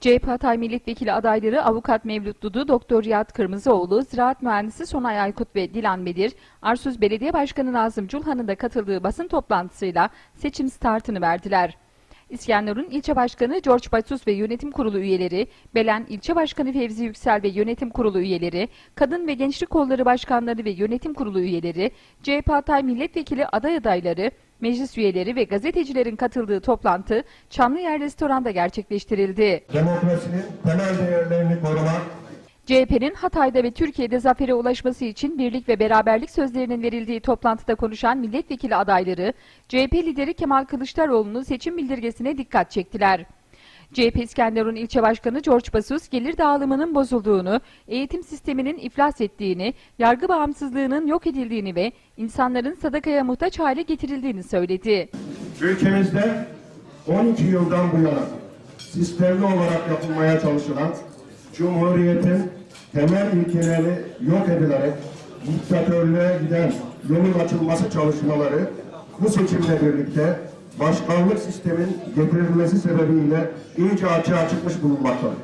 CHP Hatay Milletvekili adayları Avukat Mevlüt Dudu, Doktor Riyad Kırmızıoğlu, Ziraat Mühendisi Sonay Aykut ve Dilan Bedir, Arsuz Belediye Başkanı Nazım Culhan'ın da katıldığı basın toplantısıyla seçim startını verdiler. İskenderun İlçe Başkanı George Batus ve Yönetim Kurulu üyeleri, Belen İlçe Başkanı Fevzi Yüksel ve Yönetim Kurulu üyeleri, Kadın ve Gençlik Kolları Başkanları ve Yönetim Kurulu üyeleri, CHP Hatay Milletvekili aday adayları, meclis üyeleri ve gazetecilerin katıldığı toplantı Çamlıyer Restoran'da gerçekleştirildi. demokrasinin temel değerlerini korumak, CHP'nin Hatay'da ve Türkiye'de zafere ulaşması için birlik ve beraberlik sözlerinin verildiği toplantıda konuşan milletvekili adayları, CHP lideri Kemal Kılıçdaroğlu'nun seçim bildirgesine dikkat çektiler. CHP İskenderun İlçe Başkanı George Basus, gelir dağılımının bozulduğunu, eğitim sisteminin iflas ettiğini, yargı bağımsızlığının yok edildiğini ve insanların sadakaya muhtaç hale getirildiğini söyledi. ülkemizde 12 yıldan bu yana sistemli olarak yapılmaya çalışılan Cumhuriyet'in temel ilkelerini yok edilerek diktatörlüğe giden yolun açılması çalışmaları bu seçimle birlikte başkanlık sistemin getirilmesi sebebiyle iyice açığa çıkmış bulunmaktadır.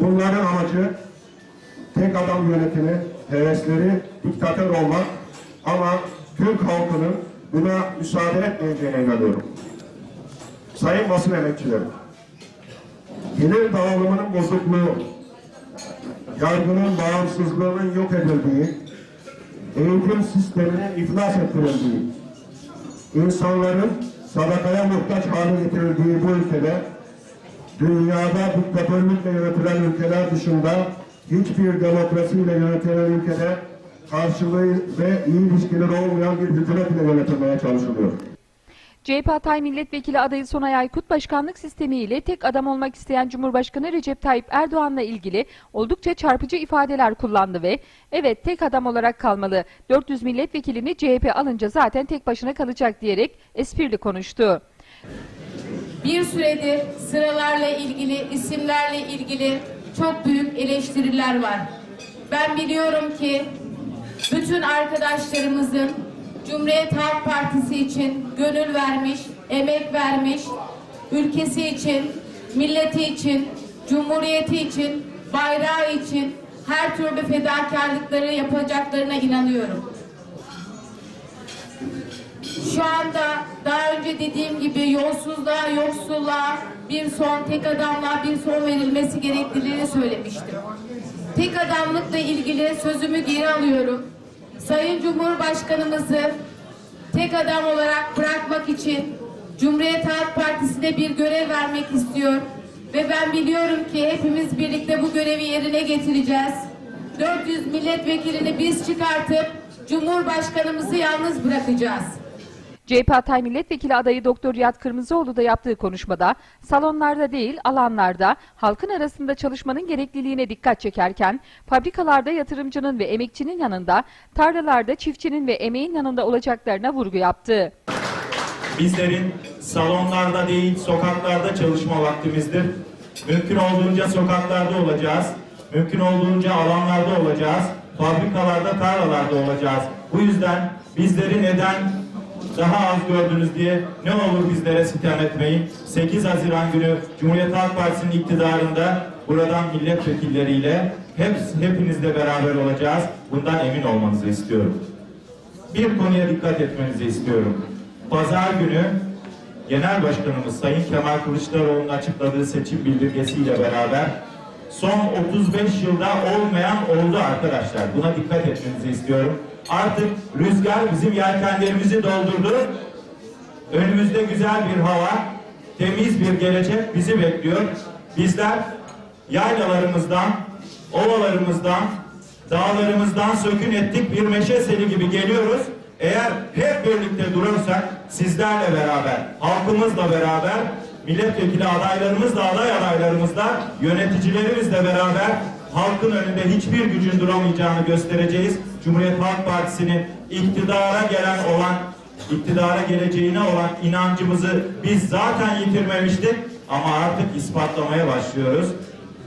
Bunların amacı tek adam yönetimi, hevesleri diktatör olmak ama Türk halkının buna müsaade etmeyeceğine inanıyorum. Sayın basın emekçileri, gelir dağılımının bozukluğu, yargının bağımsızlığının yok edildiği, eğitim sisteminin iflas ettirildiği, insanların sadakaya muhtaç hale getirildiği bu ülkede dünyada diktatörlükle yönetilen ülkeler dışında hiçbir demokrasiyle yönetilen ülkede karşılığı ve iyi ilişkileri olmayan bir hükümet ile yönetilmeye çalışılıyor. CHP Hatay Milletvekili adayı Sonay Aykut başkanlık sistemiyle tek adam olmak isteyen Cumhurbaşkanı Recep Tayyip Erdoğan'la ilgili oldukça çarpıcı ifadeler kullandı ve evet tek adam olarak kalmalı 400 milletvekilini CHP alınca zaten tek başına kalacak diyerek esprili konuştu. Bir süredir sıralarla ilgili, isimlerle ilgili çok büyük eleştiriler var. Ben biliyorum ki bütün arkadaşlarımızın Cumhuriyet Halk Partisi için gönül vermiş, emek vermiş, ülkesi için, milleti için, cumhuriyeti için, bayrağı için her türlü fedakarlıkları yapacaklarına inanıyorum. Şu anda daha önce dediğim gibi yolsuzluğa, yoksulluğa bir son, tek adamlığa bir son verilmesi gerektiğini söylemiştim. Tek adamlıkla ilgili sözümü geri alıyorum. Sayın Cumhurbaşkanımızı tek adam olarak bırakmak için Cumhuriyet Halk Partisi'ne bir görev vermek istiyor. Ve ben biliyorum ki hepimiz birlikte bu görevi yerine getireceğiz. 400 milletvekilini biz çıkartıp Cumhurbaşkanımızı yalnız bırakacağız. CHP Hatay Milletvekili adayı Doktor Riyad Kırmızıoğlu da yaptığı konuşmada salonlarda değil alanlarda halkın arasında çalışmanın gerekliliğine dikkat çekerken fabrikalarda yatırımcının ve emekçinin yanında tarlalarda çiftçinin ve emeğin yanında olacaklarına vurgu yaptı. Bizlerin salonlarda değil sokaklarda çalışma vaktimizdir. Mümkün olduğunca sokaklarda olacağız. Mümkün olduğunca alanlarda olacağız. Fabrikalarda, tarlalarda olacağız. Bu yüzden bizleri neden daha az gördünüz diye ne olur bizlere sitem etmeyin. 8 Haziran günü Cumhuriyet Halk Partisi'nin iktidarında buradan milletvekilleriyle hep, hepinizle beraber olacağız. Bundan emin olmanızı istiyorum. Bir konuya dikkat etmenizi istiyorum. Pazar günü Genel Başkanımız Sayın Kemal Kılıçdaroğlu'nun açıkladığı seçim bildirgesiyle beraber son 35 yılda olmayan oldu arkadaşlar. Buna dikkat etmenizi istiyorum. Artık rüzgar bizim yelkenlerimizi doldurdu. Önümüzde güzel bir hava, temiz bir gelecek bizi bekliyor. Bizler yaylalarımızdan, ovalarımızdan, dağlarımızdan sökün ettik bir meşe seli gibi geliyoruz. Eğer hep birlikte durursak sizlerle beraber, halkımızla beraber, milletvekili adaylarımızla, aday adaylarımızla, yöneticilerimizle beraber halkın önünde hiçbir gücün duramayacağını göstereceğiz. Cumhuriyet Halk Partisi'nin iktidara gelen olan, iktidara geleceğine olan inancımızı biz zaten yitirmemiştik ama artık ispatlamaya başlıyoruz.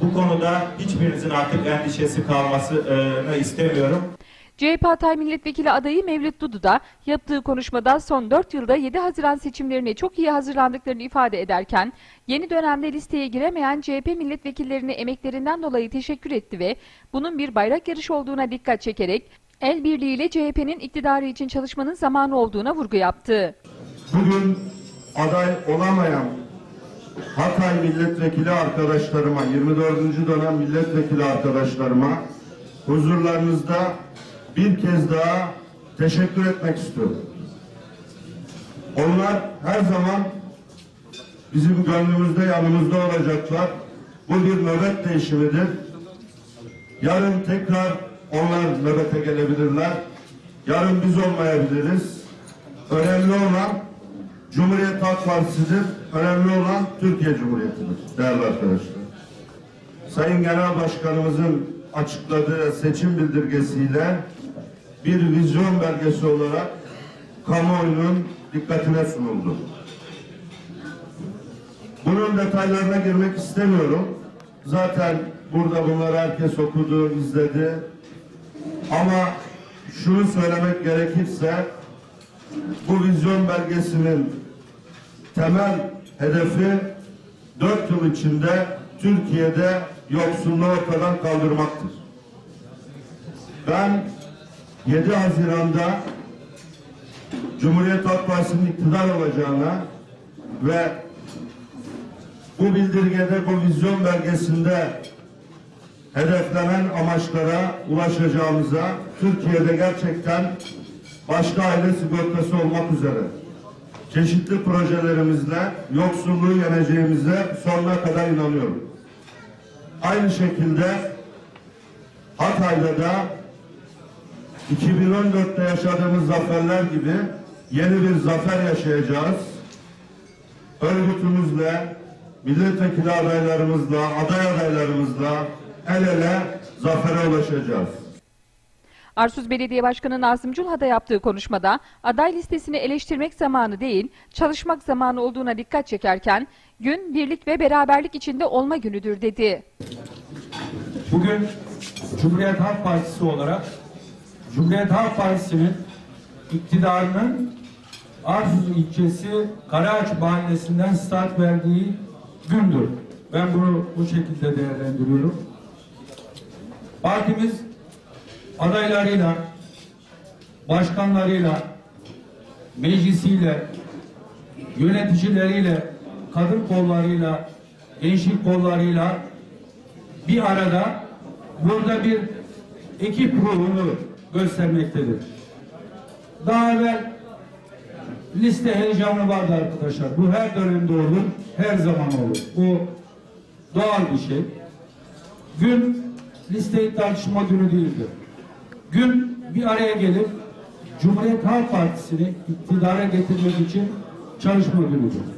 Bu konuda hiçbirinizin artık endişesi kalmasını istemiyorum. CHP Hatay Milletvekili adayı Mevlüt Dudu da yaptığı konuşmada son 4 yılda 7 Haziran seçimlerine çok iyi hazırlandıklarını ifade ederken yeni dönemde listeye giremeyen CHP milletvekillerine emeklerinden dolayı teşekkür etti ve bunun bir bayrak yarışı olduğuna dikkat çekerek el birliğiyle CHP'nin iktidarı için çalışmanın zamanı olduğuna vurgu yaptı. Bugün aday olamayan Hatay milletvekili arkadaşlarıma, 24. dönem milletvekili arkadaşlarıma huzurlarınızda bir kez daha teşekkür etmek istiyorum. Onlar her zaman bizim gönlümüzde yanımızda olacaklar. Bu bir nöbet değişimidir. Yarın tekrar onlar nöbete gelebilirler. Yarın biz olmayabiliriz. Önemli olan Cumhuriyet Halk Partisi'dir. Önemli olan Türkiye Cumhuriyeti'dir değerli arkadaşlar. Sayın Genel Başkanımızın açıkladığı seçim bildirgesiyle bir vizyon belgesi olarak kamuoyunun dikkatine sunuldu. Bunun detaylarına girmek istemiyorum. Zaten burada bunları herkes okudu, izledi. Ama şunu söylemek gerekirse bu vizyon belgesinin temel hedefi 4 yıl içinde Türkiye'de yoksulluğu ortadan kaldırmaktır. Ben 7 Haziran'da Cumhuriyet Halk Partisi'nin iktidar olacağına ve bu bildirgede, bu vizyon belgesinde hedeflenen amaçlara ulaşacağımıza, Türkiye'de gerçekten başka aile sigortası olmak üzere çeşitli projelerimizle yoksulluğu yeneceğimize sonuna kadar inanıyorum. Aynı şekilde Hatay'da da 2014'te yaşadığımız zaferler gibi yeni bir zafer yaşayacağız. Örgütümüzle, milletvekili adaylarımızla, aday adaylarımızla el ele zafere ulaşacağız. Arsuz Belediye Başkanı Nazım Culha da yaptığı konuşmada aday listesini eleştirmek zamanı değil, çalışmak zamanı olduğuna dikkat çekerken gün birlik ve beraberlik içinde olma günüdür dedi. Bugün Cumhuriyet Halk Partisi olarak Cumhuriyet Halk Partisi'nin iktidarının Arsuz ilçesi Karaağaç mahallesinden start verdiği gündür. Ben bunu bu şekilde değerlendiriyorum. Partimiz adaylarıyla, başkanlarıyla, meclisiyle, yöneticileriyle, kadın kollarıyla, gençlik kollarıyla bir arada burada bir ekip ruhunu göstermektedir. Daha evvel liste heyecanı vardı arkadaşlar. Bu her dönemde olur, her zaman olur. Bu doğal bir şey. Gün listeyi tartışma günü değildir. Gün bir araya gelip Cumhuriyet Halk Partisi'ni iktidara getirmek için çalışma günüdür.